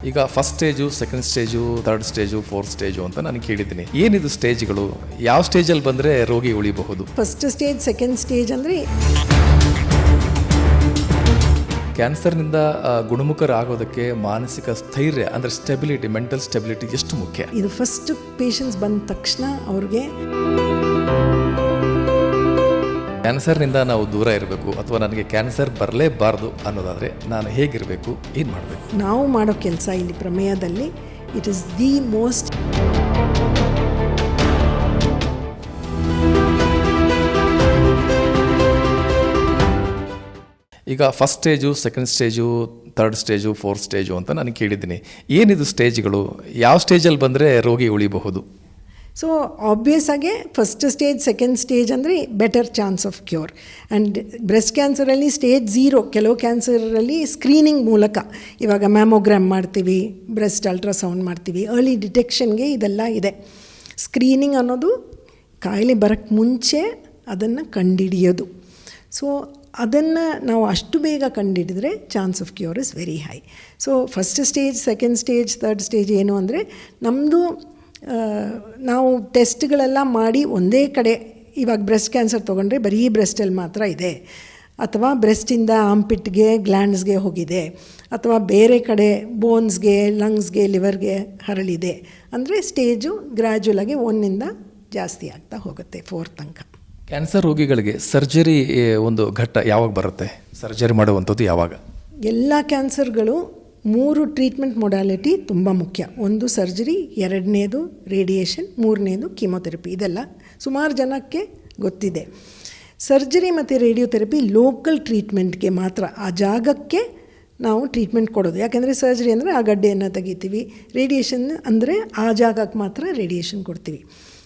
ಈಗ first stage second stage third stage fourth stage ಅಂತ ನಾನು ಕೇಳಿದ್ದೀನಿ. ಏನಿದು ಸ್ಟೇಜ್ಗಳು ಯಾವ ಸ್ಟೇಜಲ್ಲಿ ಬಂದರೆ ರೋಗಿ ಉಳಿಬಹುದು? ಫಸ್ಟ್ ಸ್ಟೇಜ್ ಸೆಕೆಂಡ್ ಸ್ಟೇಜ್ ಅಂದರೆ ಕ್ಯಾನ್ಸರ್ನಿಂದ ಆ, ಗುಣಮುಖರಾಗೋದಕ್ಕೆ ಮಾನಸಿಕ ಸ್ಥೈರ್ಯ ಅಂದರೆ ಸ್ಟೆಬಿಲಿಟಿ ಮೆಂಟಲ್ ಸ್ಟೆಬಿಲಿಟಿ ಎಷ್ಟು ಮುಖ್ಯ? ಇದು ಫಸ್ಟ್ ಪೇಷಂಟ್ಸ್ ಬಂದ ತಕ್ಷಣ ಅವ್ರಿಗೆ ಕ್ಯಾನ್ಸರ್ನಿಂದ ನಾವು ದೂರ ಇರಬೇಕು ಅಥವಾ ನನಗೆ ಕ್ಯಾನ್ಸರ್ ಬರಲೇಬಾರ್ದು ಅನ್ನೋದಾದರೆ ನಾನು ಹೇಗಿರಬೇಕು ಏನು ಮಾಡಬೇಕು? ನಾವು ಮಾಡೋ ಕೆಲಸ ಇಲ್ಲಿ ಪ್ರಮೇಯದಲ್ಲಿ ಇಟ್ ಈಸ್ ದಿ ಮೋಸ್ಟ್ ಈಗ first stage second stage third stage fourth stage ಅಂತ ನಾನು ಕೇಳಿದ್ದೀನಿ. ಏನಿದು ಸ್ಟೇಜ್ಗಳು ಯಾವ ಸ್ಟೇಜಲ್ಲಿ ಬಂದರೆ ರೋಗಿ ಉಳಿಬಹುದು? ಸೊ ಆಬ್ವಿಯಸ್ ಆಗಿ ಫಸ್ಟ್ ಸ್ಟೇಜ್ ಸೆಕೆಂಡ್ ಸ್ಟೇಜ್ ಅಂದರೆ better chance of cure and breast ಕ್ಯಾನ್ಸರಲ್ಲಿ stage zero ಕೆಲವು ಕ್ಯಾನ್ಸರಲ್ಲಿ ಸ್ಕ್ರೀನಿಂಗ್ ಮೂಲಕ ಇವಾಗ ಮ್ಯಾಮೋಗ್ರಾಮ್ ಮಾಡ್ತೀವಿ ಬ್ರೆಸ್ಟ್ ಅಲ್ಟ್ರಾಸೌಂಡ್ ಮಾಡ್ತೀವಿ ಅರ್ಲಿ ಡಿಟೆಕ್ಷನ್ಗೆ ಇದೆಲ್ಲ ಇದೆ. ಸ್ಕ್ರೀನಿಂಗ್ ಅನ್ನೋದು ಕಾಯಿಲೆ ಬರೋಕ್ಕೆ ಮುಂಚೆ ಅದನ್ನು ಕಂಡಿಡಿಯೋದು. ಸೊ ಅದನ್ನು ನಾವು ಅಷ್ಟು ಬೇಗ ಕಂಡುಹಿಡಿದ್ರೆ chance of cure is very high so first stage second stage third stage ಏನು ಅಂದರೆ ನಮ್ಮದು ನಾವು ಟೆಸ್ಟ್ಗಳೆಲ್ಲ ಮಾಡಿ ಒಂದೇ ಕಡೆ ಇವಾಗ ಬ್ರೆಸ್ಟ್ ಕ್ಯಾನ್ಸರ್ ತೊಗೊಂಡ್ರೆ ಬರೀ ಬ್ರೆಸ್ಟಲ್ಲಿ ಮಾತ್ರ ಇದೆ. ಅಥವಾ ಬ್ರೆಸ್ಟಿಂದ ಆಂಪಿಟ್ಗೆ ಗ್ಲ್ಯಾಂಡ್ಸ್ಗೆ ಹೋಗಿದೆ. ಅಥವಾ ಬೇರೆ ಕಡೆ ಬೋನ್ಸ್ಗೆ ಲಂಗ್ಸ್ಗೆ ಲಿವರ್ಗೆ ಹರಳಿದೆ. ಅಂದರೆ ಸ್ಟೇಜು ಗ್ರ್ಯಾಜುಲಾಗಿ ಒನ್ನಿಂದ ಜಾಸ್ತಿ ಆಗ್ತಾ ಹೋಗುತ್ತೆ ಫೋರ್ ತನಕ. ಕ್ಯಾನ್ಸರ್ ರೋಗಿಗಳಿಗೆ ಸರ್ಜರಿ ಒಂದು ಘಟ್ಟ ಯಾವಾಗ ಬರುತ್ತೆ? ಸರ್ಜರಿ ಮಾಡುವಂಥದ್ದು ಯಾವಾಗ? ಎಲ್ಲ ಕ್ಯಾನ್ಸರ್ಗಳು ಮೂರು ಟ್ರೀಟ್ಮೆಂಟ್ ಮೊಡಾಲಿಟಿ ತುಂಬ ಮುಖ್ಯ. ಒಂದು ಸರ್ಜರಿ ಎರಡನೇದು ರೇಡಿಯೇಷನ್ ಮೂರನೇದು ಕೀಮೊಥೆರಪಿ ಇದೆಲ್ಲ ಸುಮಾರು ಜನಕ್ಕೆ ಗೊತ್ತಿದೆ. ಸರ್ಜರಿ ಮತ್ತು ರೇಡಿಯೋಥೆರಪಿ ಲೋಕಲ್ ಟ್ರೀಟ್ಮೆಂಟ್ಗೆ ಮಾತ್ರ, ಆ ಜಾಗಕ್ಕೆ ನಾವು ಟ್ರೀಟ್ಮೆಂಟ್ ಕೊಡೋದು. ಯಾಕೆಂದರೆ ಸರ್ಜರಿ ಅಂದರೆ ಆ ಗಡ್ಡೆಯನ್ನು ತೆಗಿತೀವಿ. ರೇಡಿಯೇಷನ್ ಅಂದರೆ ಆ ಜಾಗಕ್ಕೆ ಮಾತ್ರ ರೇಡಿಯೇಷನ್ ಕೊಡ್ತೀವಿ.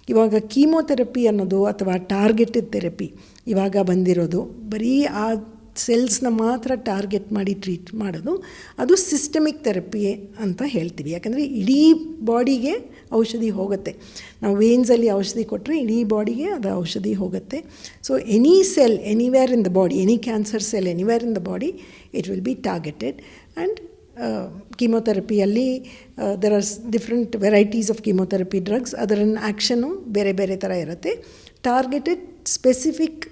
ಇವಾಗ ಕೀಮೋಥೆರಪಿ ಅನ್ನೋದು ಅಥವಾ ಟಾರ್ಗೆಟೆಡ್ ಥೆರಪಿ ಇವಾಗ ಬಂದಿರೋದು, ಬರೀ ಆ ಸೆಲ್ಸ್ನ ಮಾತ್ರ ಟಾರ್ಗೆಟ್ ಮಾಡಿ ಟ್ರೀಟ್ ಮಾಡೋದು, ಅದು ಸಿಸ್ಟಮಿಕ್ ಥೆರಪಿ ಅಂತ ಹೇಳ್ತೀವಿ. ಯಾಕಂದರೆ ಇಡೀ ಬಾಡಿಗೆ ಔಷಧಿ ಹೋಗುತ್ತೆ. ನಾವು ವೇನ್ಸಲ್ಲಿ ಔಷಧಿ ಕೊಟ್ಟರೆ ಇಡೀ ಬಾಡಿಗೆ ಅದು ಔಷಧಿ ಹೋಗುತ್ತೆ. So any cell anywhere in the body any cancer cell anywhere in the body it will be targeted and ಕೀಮೊಥೆರಪಿಯಲ್ಲಿ there are different varieties of chemotherapy drugs ಅದರ ಆ್ಯಕ್ಷನು ಬೇರೆ ಬೇರೆ ಥರ ಇರುತ್ತೆ. ಟಾರ್ಗೆಟೆಡ್ ಸ್ಪೆಸಿಫಿಕ್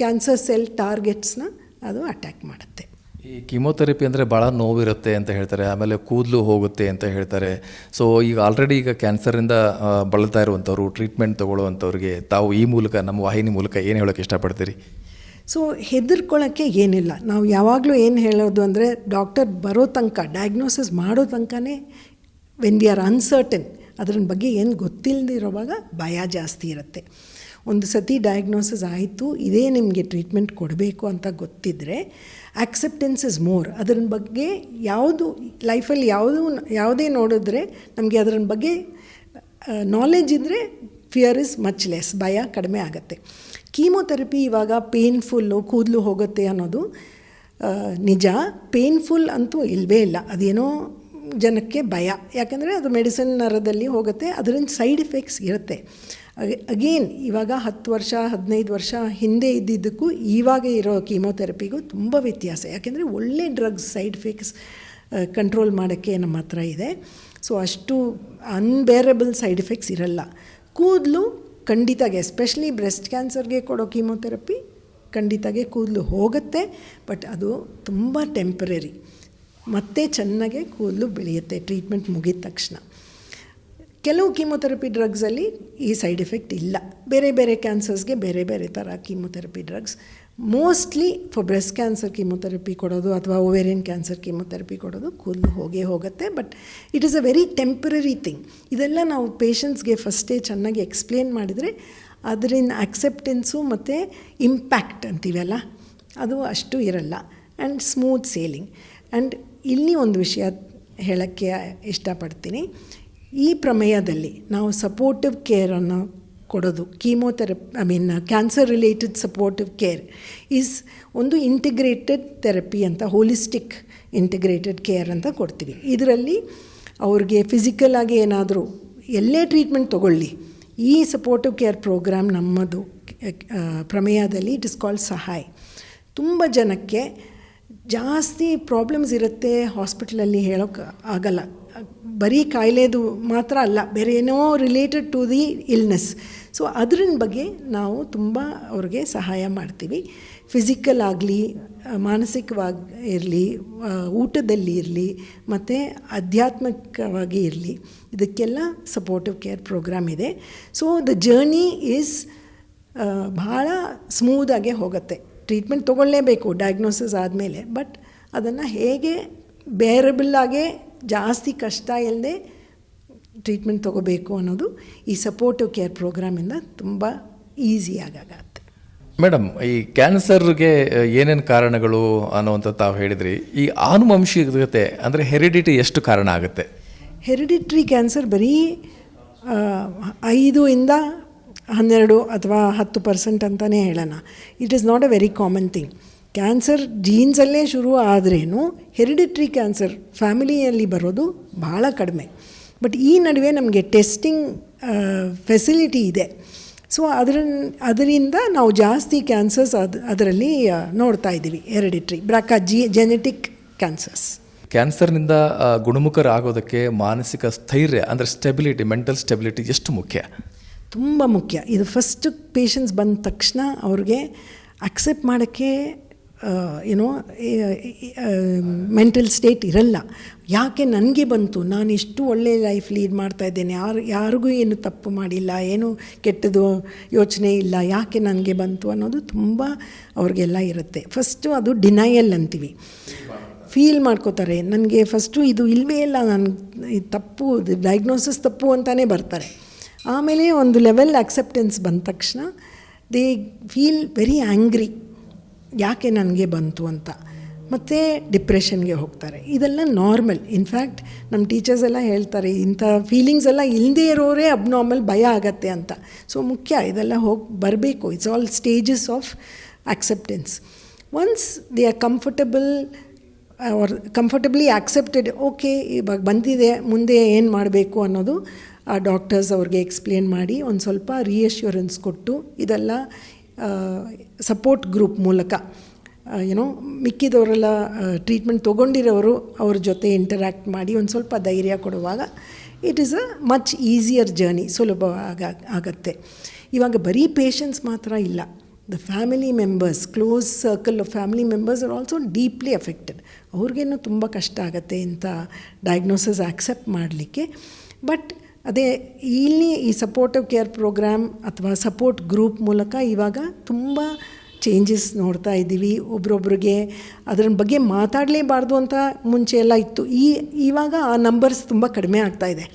ಕ್ಯಾನ್ಸರ್ ಸೆಲ್ ಟಾರ್ಗೆಟ್ಸ್ನ ಅದು attack ಮಾಡುತ್ತೆ. ಈ chemotherapy ಅಂದರೆ ಭಾಳ ನೋವಿರುತ್ತೆ ಅಂತ ಹೇಳ್ತಾರೆ ಆಮೇಲೆ ಕೂದಲು ಹೋಗುತ್ತೆ ಅಂತ ಹೇಳ್ತಾರೆ. ಸೊ ಈಗ ಆಲ್ರೆಡಿ ಈಗ ಕ್ಯಾನ್ಸರಿಂದ ಬಳಲ್ತಾ ಇರುವಂಥವ್ರು ಟ್ರೀಟ್ಮೆಂಟ್ ತೊಗೊಳ್ಳುವಂಥವ್ರಿಗೆ ತಾವು ಈ ಮೂಲಕ ನಮ್ಮ ವಾಹಿನಿ ಮೂಲಕ ಏನು ಹೇಳೋಕ್ಕೆ ಇಷ್ಟಪಡ್ತೀರಿ? ಸೊ ಹೆದರ್ಕೊಳ್ಳೋಕ್ಕೆ ಏನಿಲ್ಲ. ನಾವು ಯಾವಾಗಲೂ ಏನು ಹೇಳೋದು ಅಂದರೆ ಡಾಕ್ಟರ್ ಬರೋ ತನಕ ಡಯಾಗ್ನೋಸಿಸ್ ಮಾಡೋ ತನಕನೇ ವೆನ್ ವಿ ಆರ್ ಅನ್ಸರ್ಟನ್ ಅದ್ರ ಬಗ್ಗೆ ಏನು ಗೊತ್ತಿಲ್ಲದಿರೋವಾಗ ಭಯ ಜಾಸ್ತಿ ಇರುತ್ತೆ. ಒಂದು ಸತಿ ಡಯಾಗ್ನೋಸಿಸ್ ಆಯಿತು, ಇದೇ ನಿಮಗೆ ಟ್ರೀಟ್ಮೆಂಟ್ ಕೊಡಬೇಕು ಅಂತ ಗೊತ್ತಿದ್ದರೆ ಆಕ್ಸೆಪ್ಟೆನ್ಸ್ ಇಸ್ ಮೋರ್ ಅದರ ಬಗ್ಗೆ ಯಾವುದು ಲೈಫಲ್ಲಿ ಯಾವುದು, ಯಾವುದೇ ನೋಡಿದ್ರೆ ನಮಗೆ ಅದರ ಬಗ್ಗೆ ನಾಲೆಜ್ ಇದ್ದರೆ ಫಿಯರ್ ಇಸ್ ಮಚ್ ಲೆಸ್ ಭಯ ಕಡಿಮೆ ಆಗುತ್ತೆ. ಕೀಮೋಥೆರಪಿ ಇವಾಗ ಪೇನ್ಫುಲ್ಲು ಕೂದಲು ಹೋಗುತ್ತೆ ಅನ್ನೋದು ನಿಜ. ಪೇನ್ಫುಲ್ ಅಂತೂ ಇಲ್ಲವೇ ಇಲ್ಲ. ಅದೇನೋ ಜನಕ್ಕೆ ಭಯ. ಯಾಕೆಂದರೆ ಅದು ಮೆಡಿಸಿನ್ ನರದಲ್ಲಿ ಹೋಗುತ್ತೆ ಅದರಿಂದ ಸೈಡ್ ಎಫೆಕ್ಟ್ಸ್ ಇರುತ್ತೆ. ಅಗೇನ್ ಇವಾಗ ಹತ್ತು ವರ್ಷ, ಹದಿನೈದು ವರ್ಷ ಹಿಂದೆ ಇದ್ದಿದ್ದಕ್ಕೂ ಇವಾಗ ಇರೋ ಕೀಮೋಥೆರಪಿಗೂ ತುಂಬ ವ್ಯತ್ಯಾಸ. ಯಾಕೆಂದರೆ ಒಳ್ಳೆ ಡ್ರಗ್ಸ್ ಸೈಡ್ ಎಫೆಕ್ಟ್ಸ್ ಕಂಟ್ರೋಲ್ ಮಾಡೋಕ್ಕೆ ನಮ್ಮ ಹತ್ರ ಇದೆ. ಸೊ, ಅಷ್ಟು ಅನ್ಬೇರಬಲ್ ಸೈಡ್ ಎಫೆಕ್ಟ್ಸ್ ಇರಲ್ಲ. ಕೂದಲು ಖಂಡಿತಾಗೆ, ಎಸ್ಪೆಷಲಿ ಬ್ರೆಸ್ಟ್ ಕ್ಯಾನ್ಸರ್ಗೆ ಕೊಡೋ ಕೀಮೋಥೆರಪಿ ಖಂಡಿತಾಗೆ ಕೂದಲು ಹೋಗುತ್ತೆ, ಬಟ್ ಅದು ತುಂಬ ಟೆಂಪರರಿ. ಮತ್ತೆ ಚೆನ್ನಾಗೆ ಕೂದಲು ಬೆಳೆಯುತ್ತೆ ಟ್ರೀಟ್ಮೆಂಟ್ ಮುಗಿದ ತಕ್ಷಣ. ಕೆಲವು ಕೀಮೊಥೆರಪಿ ಡ್ರಗ್ಸಲ್ಲಿ ಈ ಸೈಡ್ ಎಫೆಕ್ಟ್ ಇಲ್ಲ. ಬೇರೆ ಬೇರೆ ಕ್ಯಾನ್ಸರ್ಸ್ಗೆ ಬೇರೆ ಬೇರೆ ಥರ chemotherapy drugs mostly for breast cancer chemotherapy ಕೊಡೋದು ಅಥವಾ ಓವೇರಿಯನ್ ಕ್ಯಾನ್ಸರ್ ಕೀಮೊಥೆರಪಿ ಕೊಡೋದು ಕೂದಲು ಹೋಗೇ ಹೋಗುತ್ತೆ. But it is a very temporary thing ಇದೆಲ್ಲ ನಾವು ಪೇಷಂಟ್ಸ್ಗೆ ಫಸ್ಟೇ ಚೆನ್ನಾಗಿ ಎಕ್ಸ್ಪ್ಲೇನ್ ಮಾಡಿದರೆ ಅದರಿಂದ ಅಕ್ಸೆಪ್ಟೆನ್ಸು ಮತ್ತು ಇಂಪ್ಯಾಕ್ಟ್ ಅಂತೀವಲ್ಲ? ಅದು ಅಷ್ಟು ಇರಲ್ಲ. ಆ್ಯಂಡ್ ಸ್ಮೂತ್ ಸೇಲಿಂಗ್ ಆ್ಯಂಡ್ ಇಲ್ಲಿ ಒಂದು ವಿಷಯ ಹೇಳೋಕ್ಕೆ ಇಷ್ಟಪಡ್ತೀನಿ. ಈ ಪ್ರಮೇಯದಲ್ಲಿ ನಾವು ಸಪೋರ್ಟಿವ್ ಕೇರನ್ನು ಕೊಡೋದು chemotherapy I mean cancer related supportive care is ಒಂದು ಇಂಟಿಗ್ರೇಟೆಡ್ ಥೆರಪಿ ಅಂತ ಹೋಲಿಸ್ಟಿಕ್ ಇಂಟಿಗ್ರೇಟೆಡ್ ಕೇರ್ ಅಂತ ಕೊಡ್ತೀವಿ. ಇದರಲ್ಲಿ ಅವ್ರಿಗೆ ಫಿಸಿಕಲ್ ಆಗಿ ಏನಾದರೂ ಎಲ್ಲೇ ಟ್ರೀಟ್ಮೆಂಟ್ ತೊಗೊಳ್ಳಿ, ಈ ಸಪೋರ್ಟಿವ್ ಕೇರ್ ಪ್ರೋಗ್ರಾಮ್ ನಮ್ಮದು ಪ್ರಮೇಯದಲ್ಲಿ ಇಟ್ ಇಸ್ ಕಾಲ್ಡ್ ಸಹಾಯ್ ತುಂಬ ಜನಕ್ಕೆ ಜಾಸ್ತಿ ಪ್ರಾಬ್ಲಮ್ಸ್ ಇರುತ್ತೆ ಹಾಸ್ಪಿಟ್ಲಲ್ಲಿ ಹೇಳೋಕ್ಕೆ ಆಗಲ್ಲ. ಬರೀ ಕಾಯಿಲೆದು ಮಾತ್ರ ಅಲ್ಲ, ಬೇರೆ ಏನೋ related to the illness so ಅದ್ರ ಬಗ್ಗೆ ನಾವು ತುಂಬ ಅವ್ರಿಗೆ ಸಹಾಯ ಮಾಡ್ತೀವಿ. ಫಿಸಿಕಲ್ ಆಗಲಿ, ಮಾನಸಿಕವಾಗಿ ಇರಲಿ ಊಟದಲ್ಲಿ ಇರಲಿ, ಮತ್ತು ಆಧ್ಯಾತ್ಮಿಕವಾಗಿ ಇರಲಿ, ಇದಕ್ಕೆಲ್ಲ ಸಪೋರ್ಟಿವ್ ಕೇರ್ ಪ್ರೋಗ್ರಾಮ್ ಇದೆ. ಸೊ ದ ಜರ್ನಿ ಈಸ್ ಭಾಳ ಸ್ಮೂದಾಗೆ ಹೋಗುತ್ತೆ. ಟ್ರೀಟ್ಮೆಂಟ್ ತೊಗೊಳ್ಳೇಬೇಕು ಡಯಾಗ್ನೋಸಿಸ್ ಆದಮೇಲೆ. ಬಟ್ ಅದನ್ನು ಹೇಗೆ ಬೇರಬಲ್ಲಾಗೆ ಜಾಸ್ತಿ ಕಷ್ಟ ಇಲ್ಲದೆ ಟ್ರೀಟ್ಮೆಂಟ್ ತೊಗೋಬೇಕು ಅನ್ನೋದು ಈ ಸಪೋರ್ಟಿವ್ ಕೇರ್ ಪ್ರೋಗ್ರಾಮಿಂದ ತುಂಬ ಈಸಿಯಾಗತ್ತೆ ಮೇಡಮ್ ಈ ಕ್ಯಾನ್ಸರ್ಗೆ ಏನೇನು ಕಾರಣಗಳು ಅನ್ನೋವಂಥ ತಾವು ಹೇಳಿದ್ರಿ. ಈ ಆನುವಂಶಿಕತೆ ಅಂದರೆ ಹೆರಿಡಿಟಿ ಎಷ್ಟು ಕಾರಣ ಆಗುತ್ತೆ? ಹೆರಿಡಿಟ್ರಿ ಕ್ಯಾನ್ಸರ್ ಬರೀ ಐದು ಇಂದ ಹನ್ನೆರಡು ಅಥವಾ ಹತ್ತು ಪರ್ಸೆಂಟ್ ಅಂತಲೇ ಹೇಳೋಣ. It is not a very common thing cancer ಜೀನ್ಸಲ್ಲೇ ಶುರು ಆದ್ರೇನು ಹೆರಿಡಿಟ್ರಿ ಕ್ಯಾನ್ಸರ್ ಫ್ಯಾಮಿಲಿಯಲ್ಲಿ ಬರೋದು ಭಾಳ ಕಡಿಮೆ. ಬಟ್ ಈ ನಡುವೆ ನಮಗೆ ಟೆಸ್ಟಿಂಗ್ ಫೆಸಿಲಿಟಿ ಇದೆ. ಸೊ ಅದರ ಅದರಿಂದ ನಾವು ಜಾಸ್ತಿ ಕ್ಯಾನ್ಸರ್ಸ್ ಅದು, ಅದರಲ್ಲಿ ನೋಡ್ತಾ ಇದ್ದೀವಿ hereditary BRCA, G genetic cancers ಕ್ಯಾನ್ಸರ್ನಿಂದ ಗುಣಮುಖರಾಗೋದಕ್ಕೆ ಮಾನಸಿಕ ಸ್ಥೈರ್ಯ, ಅಂದರೆ ಸ್ಟೆಬಿಲಿಟಿ ಮೆಂಟಲ್ ಸ್ಟೆಬಿಲಿಟಿ ಎಷ್ಟು ಮುಖ್ಯ? ತುಂಬ ಮುಖ್ಯ. ಇದು ಫಸ್ಟ್ ಪೇಷನ್ಸ್ ಬಂದ ತಕ್ಷಣ ಅವ್ರಿಗೆ ಅಕ್ಸೆಪ್ಟ್ ಮಾಡೋಕ್ಕೆ ಏನೋ ಮೆಂಟಲ್ ಸ್ಟೇಟ್ ಇರಲ್ಲ. ಯಾಕೆ ನನಗೆ ಬಂತು? ನಾನು ಇಷ್ಟು ಒಳ್ಳೆ ಲೈಫ್ ಲೀಡ್ ಮಾಡ್ತಾ ಇದ್ದೇನೆ. ಯಾರು, ಯಾರಿಗೂ ಏನು ತಪ್ಪು ಮಾಡಿಲ್ಲ, ಏನು ಕೆಟ್ಟದು ಯೋಚನೆ ಇಲ್ಲ, ಯಾಕೆ ನನಗೆ ಬಂತು ಅನ್ನೋದು ತುಂಬ ಅವ್ರಿಗೆಲ್ಲ ಇರುತ್ತೆ. ಫಸ್ಟು ಅದು ಡಿನಯಲ್ ಅಂತೀವಿ. ಫೀಲ್ ಮಾಡ್ಕೋತಾರೆ. ನನಗೆ ಫಸ್ಟು ಇದು ಇಲ್ಲವೇ ಇಲ್ಲ, ನಾನು ತಪ್ಪು ಡಯಾಗ್ನೋಸಿಸ್ ತಪ್ಪು ಅಂತಲೇ ಬರ್ತಾರೆ. ಆಮೇಲೆ ಒಂದು ಲೆವೆಲ್ ಅಕ್ಸೆಪ್ಟೆನ್ಸ್ ಬಂದ ತಕ್ಷಣ ದೇ ಫೀಲ್ ವೆರಿ ಆ್ಯಂಗ್ರಿ ಯಾಕೆ ನನಗೆ ಬಂತು ಅಂತ. ಮತ್ತು ಡಿಪ್ರೆಷನ್ಗೆ ಹೋಗ್ತಾರೆ. ಇದೆಲ್ಲ ನಾರ್ಮಲ್ ಇನ್ಫ್ಯಾಕ್ಟ್ ನಮ್ಮ ಟೀಚರ್ಸ್ ಎಲ್ಲ ಹೇಳ್ತಾರೆ, ಇಂಥ ಫೀಲಿಂಗ್ಸ್ ಎಲ್ಲ ಇಲ್ಲದೇ ಇರೋರೇ ಅಬ್ನಾರ್ಮಲ್ ಭಯ ಆಗತ್ತೆ ಅಂತ. ಸೊ ಮುಖ್ಯ, ಇದೆಲ್ಲ ಹೋಗಿ ಬರಬೇಕು. It's all stages of acceptance once they are comfortable ಅವ್ರ ಕಂಫರ್ಟಬ್ಲಿ ಆಕ್ಸೆಪ್ಟೆಡ್ ಓಕೆ ಇವಾಗ ಬಂದಿದೆ, ಮುಂದೆ ಏನು ಮಾಡಬೇಕು ಅನ್ನೋದು ಆ ಡಾಕ್ಟರ್ಸ್ ಅವ್ರಿಗೆ ಎಕ್ಸ್ಪ್ಲೇನ್ ಮಾಡಿ ಒಂದು ಸ್ವಲ್ಪ ರಿಯಶ್ಯೂರೆನ್ಸ್ ಕೊಟ್ಟು ಇದೆಲ್ಲ ಸಪೋರ್ಟ್ ಗ್ರೂಪ್ ಮೂಲಕ ಏನೋ ಮಿಕ್ಕಿದವರೆಲ್ಲ ಟ್ರೀಟ್ಮೆಂಟ್ ತೊಗೊಂಡಿರೋರು ಅವ್ರ ಜೊತೆ ಇಂಟರ್ಯಾಕ್ಟ್ ಮಾಡಿ ಒಂದು ಸ್ವಲ್ಪ ಧೈರ್ಯ ಕೊಡುವಾಗ it is a much easier journey ಸುಲಭ ಆಗ, ಆಗತ್ತೆ. ಇವಾಗ ಬರೀ ಪೇಷನ್ಸ್ ಮಾತ್ರ ಇಲ್ಲ the family members close circle of family members are also deeply affected ಅವ್ರಿಗೇನು ತುಂಬ ಕಷ್ಟ ಆಗುತ್ತೆ ಇಂಥ ಡಯಾಗ್ನೋಸಿಸ್ ಆಕ್ಸೆಪ್ಟ್ ಮಾಡಲಿಕ್ಕೆ ಬಟ್ ಅದೇ ಇಲ್ಲಿ ಈ ಸಪೋರ್ಟಿವ್ ಕೇರ್ ಪ್ರೋಗ್ರಾಮ್ ಅಥವಾ ಸಪೋರ್ಟ್ ಗ್ರೂಪ್ ಮೂಲಕ ಇವಾಗ ತುಂಬ ಚೇಂಜಸ್ ನೋಡ್ತಾ ಇದ್ದೀವಿ. ಒಬ್ರೊಬ್ರಿಗೆ ಅದರ ಬಗ್ಗೆ ಮಾತಾಡಲೇಬಾರ್ದು ಅಂತ ಮುಂಚೆ ಎಲ್ಲ ಇತ್ತು. ಈ, ಇವಾಗ ಆ ನಂಬರ್ಸ್ ತುಂಬ ಕಡಿಮೆ ಆಗ್ತಾ ಇದೆ.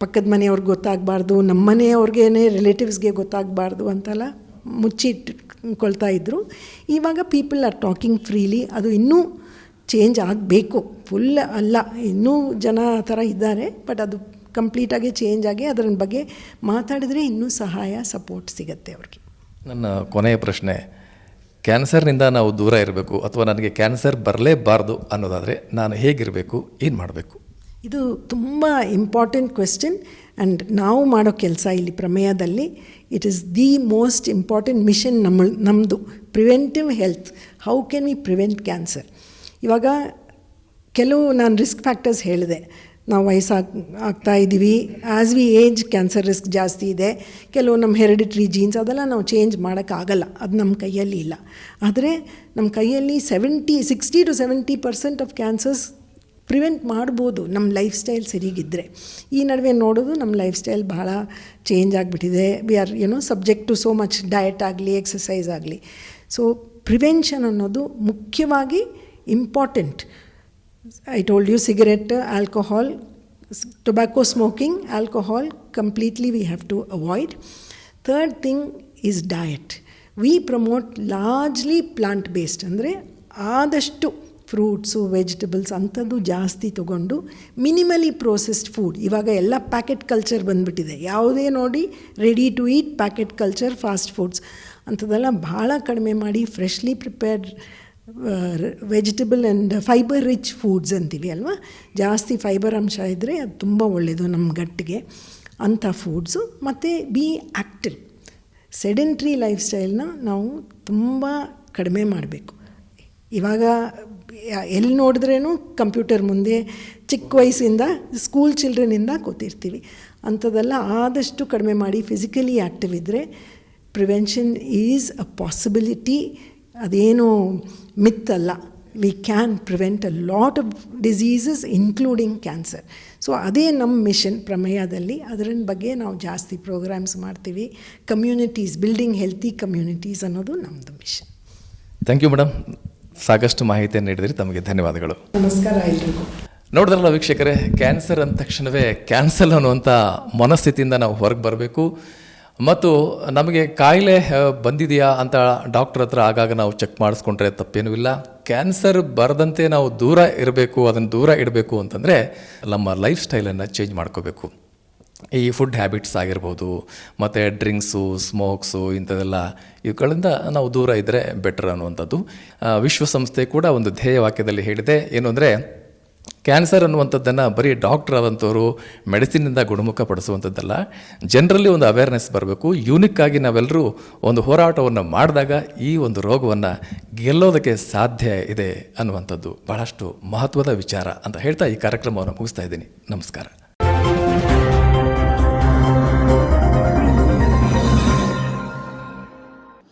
ಪಕ್ಕದ ಮನೆಯವ್ರಿಗೆ ಗೊತ್ತಾಗಬಾರ್ದು ನಮ್ಮ ಮನೆಯವ್ರಿಗೇ ರಿಲೇಟಿವ್ಸ್ಗೆ ಗೊತ್ತಾಗಬಾರ್ದು ಅಂತೆಲ್ಲ ಮುಚ್ಚಿಟ್ಕೊಳ್ತಾ ಇದ್ದರು ಇವಾಗ ಪೀಪಲ್ ಆರ್ ಟಾಕಿಂಗ್ ಫ್ರೀಲಿ ಅದು ಇನ್ನೂ ಚೇಂಜ್ ಆಗಬೇಕು. ಫುಲ್ ಅಲ್ಲ. ಇನ್ನೂ ಜನ ಆ ಥರ ಇದ್ದಾರೆ. ಬಟ್ ಅದು ಕಂಪ್ಲೀಟಾಗಿ ಚೇಂಜ್ ಆಗಿ ಅದರ ಬಗ್ಗೆ ಮಾತಾಡಿದರೆ ಇನ್ನೂ ಸಹಾಯ ಸಪೋರ್ಟ್ ಸಿಗುತ್ತೆ ಅವ್ರಿಗೆ. ನನ್ನ ಕೊನೆಯ ಪ್ರಶ್ನೆ ಕ್ಯಾನ್ಸರ್ನಿಂದ ನಾವು ದೂರ ಇರಬೇಕು ಅಥವಾ ನನಗೆ ಕ್ಯಾನ್ಸರ್ ಬರಲೇಬಾರ್ದು ಅನ್ನೋದಾದರೆ ನಾನು ಹೇಗಿರಬೇಕು ಏನು ಮಾಡಬೇಕು? ಇದು ತುಂಬ ಇಂಪಾರ್ಟೆಂಟ್ ಕ್ವೆಶ್ಚನ್ ಆ್ಯಂಡ್ ನಾವು ಮಾಡೋ ಕೆಲಸ ಇಲ್ಲಿ ಪ್ರಮೇಯದಲ್ಲಿ it is the most important mission ನಮ್ಮ ನಮ್ಮದು preventive health how can we prevent cancer ಇವಾಗ ಕೆಲವು ನಾನು ರಿಸ್ಕ್ ಫ್ಯಾಕ್ಟರ್ಸ್ ಹೇಳಿದೆ. ನಾವು ವಯಸ್ಸಾಗ್, ಆಗ್ತಾ ಇದ್ದೀವಿ as we age cancer risk ಜಾಸ್ತಿ ಇದೆ. ಕೆಲವು ನಮ್ಮ ಹೆರಿಡಿಟ್ರಿ ಜೀನ್ಸ್ ಅದೆಲ್ಲ ನಾವು ಚೇಂಜ್ ಮಾಡೋಕ್ಕಾಗಲ್ಲ. ಅದು ನಮ್ಮ ಕೈಯಲ್ಲಿ ಇಲ್ಲ. ಆದರೆ ನಮ್ಮ ಕೈಯಲ್ಲಿ seventy sixty to seventy percent of cancers prevent ಮಾಡ್ಬೋದು. ನಮ್ಮ ಲೈಫ್ ಸ್ಟೈಲ್ ಸರಿಗಿದ್ದರೆ ಈ ನಡುವೆ ನೋಡೋದು ನಮ್ಮ ಲೈಫ್ ಸ್ಟೈಲ್ ಭಾಳ ಚೇಂಜ್ ಆಗಿಬಿಟ್ಟಿದೆ ವಿ ಆರ್ ಏನೋ subject to so much diet ಆಗಲಿ ಎಕ್ಸಸೈಸ್ ಆಗಲಿ. ಸೊ ಪ್ರಿವೆನ್ಷನ್ ಅನ್ನೋದು ಮುಖ್ಯವಾಗಿ important I told you cigarette alcohol tobacco smoking alcohol completely we have to avoid third thing is diet we promote largely plant based ಅಂದರೆ ಆದಷ್ಟು fruits vegetables ಅಂಥದ್ದು ಜಾಸ್ತಿ ತೊಗೊಂಡು ಮಿನಿಮಲಿ processed food ಇವಾಗ ಎಲ್ಲ ಪ್ಯಾಕೆಟ್ ಕಲ್ಚರ್ ಬಂದುಬಿಟ್ಟಿದೆ. ಯಾವುದೇ ನೋಡಿ ready to eat packet culture fast foods ಅಂಥದ್ದೆಲ್ಲ ಭಾಳ ಕಡಿಮೆ ಮಾಡಿ freshly prepared vegetable and fibre rich foods ಅಂತೀವಿ ಅಲ್ವಾ? ಜಾಸ್ತಿ ಫೈಬರ್ ಅಂಶ ಇದ್ದರೆ ಅದು ತುಂಬ ಒಳ್ಳೆಯದು ನಮ್ಮ ಗಟ್ಟಿಗೆ. ಅಂಥ ಫುಡ್ಸು ಮತ್ತು ಬಿ ಆ್ಯಕ್ಟಿವ್ ಸೆಡೆಂಟ್ರಿ ಲೈಫ್ ಸ್ಟೈಲ್ನ ನಾವು ತುಂಬ ಕಡಿಮೆ ಮಾಡಬೇಕು. ಇವಾಗ ಎಲ್ಲಿ ನೋಡಿದ್ರೇನು ಕಂಪ್ಯೂಟರ್ ಮುಂದೆ ಚಿಕ್ಕ ವಯಸ್ಸಿಂದ ಸ್ಕೂಲ್ ಚಿಲ್ಡ್ರನಿಂದ ಕೂತಿರ್ತೀವಿ. ಅಂಥದ್ದೆಲ್ಲ ಆದಷ್ಟು ಕಡಿಮೆ ಮಾಡಿ ಫಿಸಿಕಲಿ ಆ್ಯಕ್ಟಿವ್ ಇದ್ದರೆ ಪ್ರಿವೆನ್ಷನ್ ಈಸ್ ಅ ಪಾಸಿಬಿಲಿಟಿ ಅದೇನು ಮಿತ್ ಅಲ್ಲ we can prevent a lot of diseases including cancer so ಅದೇ ನಮ್ಮ ಮಿಷನ್ ಪ್ರಮೇಯದಲ್ಲಿ. ಅದರ ಬಗ್ಗೆ ನಾವು ಜಾಸ್ತಿ ಪ್ರೋಗ್ರಾಮ್ಸ್ ಮಾಡ್ತೀವಿ. ಕಮ್ಯುನಿಟೀಸ್ ಬಿಲ್ಡಿಂಗ್ ಹೆಲ್ತಿ ಕಮ್ಯುನಿಟೀಸ್ ಅನ್ನೋದು ನಮ್ಮದು ಮಿಷನ್ ಥ್ಯಾಂಕ್ ಯು ಮೇಡಮ್ ಸಾಕಷ್ಟು ಮಾಹಿತಿಯನ್ನು ನೀಡಿದ್ರಿ. ತಮಗೆ ಧನ್ಯವಾದಗಳು. ನಮಸ್ಕಾರ ಎಲ್ರಿಗೂ. ನೋಡಿದ್ರಲ್ಲ ವೀಕ್ಷಕರೇ ಕ್ಯಾನ್ಸರ್ ಅಂದ ತಕ್ಷಣವೇ ಕ್ಯಾನ್ಸಲ್ ಅನ್ನುವಂಥ ಮನಸ್ಥಿತಿಯಿಂದ ನಾವು ಹೊರಗೆ ಬರಬೇಕು. ಮತ್ತು ನಮಗೆ ಕಾಯಿಲೆ ಬಂದಿದೆಯಾ ಅಂತ ಡಾಕ್ಟರ್ ಹತ್ರ ಆಗಾಗ ನಾವು ಚೆಕ್ ಮಾಡಿಸ್ಕೊಂಡ್ರೆ ತಪ್ಪೇನೂ ಇಲ್ಲ. ಕ್ಯಾನ್ಸರ್ ಬರದಂತೆ ನಾವು ದೂರ ಇರಬೇಕು, ಅದನ್ನು ದೂರ ಇಡಬೇಕು ಅಂತಂದರೆ ನಮ್ಮ ಲೈಫ್ ಸ್ಟೈಲನ್ನು ಚೇಂಜ್ ಮಾಡ್ಕೋಬೇಕು. ಈ ಫುಡ್ ಹ್ಯಾಬಿಟ್ಸ್ ಆಗಿರ್ಬೋದು, ಮತ್ತು ಡ್ರಿಂಕ್ಸು, ಸ್ಮೋಕ್ಸು ಇಂಥದೆಲ್ಲ ಇವುಗಳಿಂದ ನಾವು ದೂರ ಇದ್ದರೆ ಬೆಟರ್ ಅನ್ನುವಂಥದ್ದು. ವಿಶ್ವಸಂಸ್ಥೆ ಕೂಡ ಒಂದು ಧ್ಯೇಯ ವಾಕ್ಯದಲ್ಲಿ ಹೇಳಿದೆ. ಏನು ಅಂದರೆ ಕ್ಯಾನ್ಸರ್ ಅನ್ನುವಂಥದ್ದನ್ನು ಬರೀ ಡಾಕ್ಟರ್ ಆದಂಥವರು ಮೆಡಿಸಿನಿಂದ ಗುಣಮುಖ ಪಡಿಸುವಂಥದ್ದಲ್ಲ ಜನರಲ್ಲಿ ಒಂದು ಅವೇರ್ನೆಸ್ ಬರಬೇಕು. ಯೂನಿಕ್ ಆಗಿ ನಾವೆಲ್ಲರೂ ಒಂದು ಹೋರಾಟವನ್ನು ಮಾಡಿದಾಗ ಈ ಒಂದು ರೋಗವನ್ನು ಗೆಲ್ಲೋದಕ್ಕೆ ಸಾಧ್ಯ ಇದೆ ಅನ್ನುವಂಥದ್ದು ಬಹಳಷ್ಟು ಮಹತ್ವದ ವಿಚಾರ ಅಂತ ಹೇಳ್ತಾ ಈ ಕಾರ್ಯಕ್ರಮವನ್ನು ಮುಗಿಸ್ತಾ ಇದ್ದೀನಿ. ನಮಸ್ಕಾರ.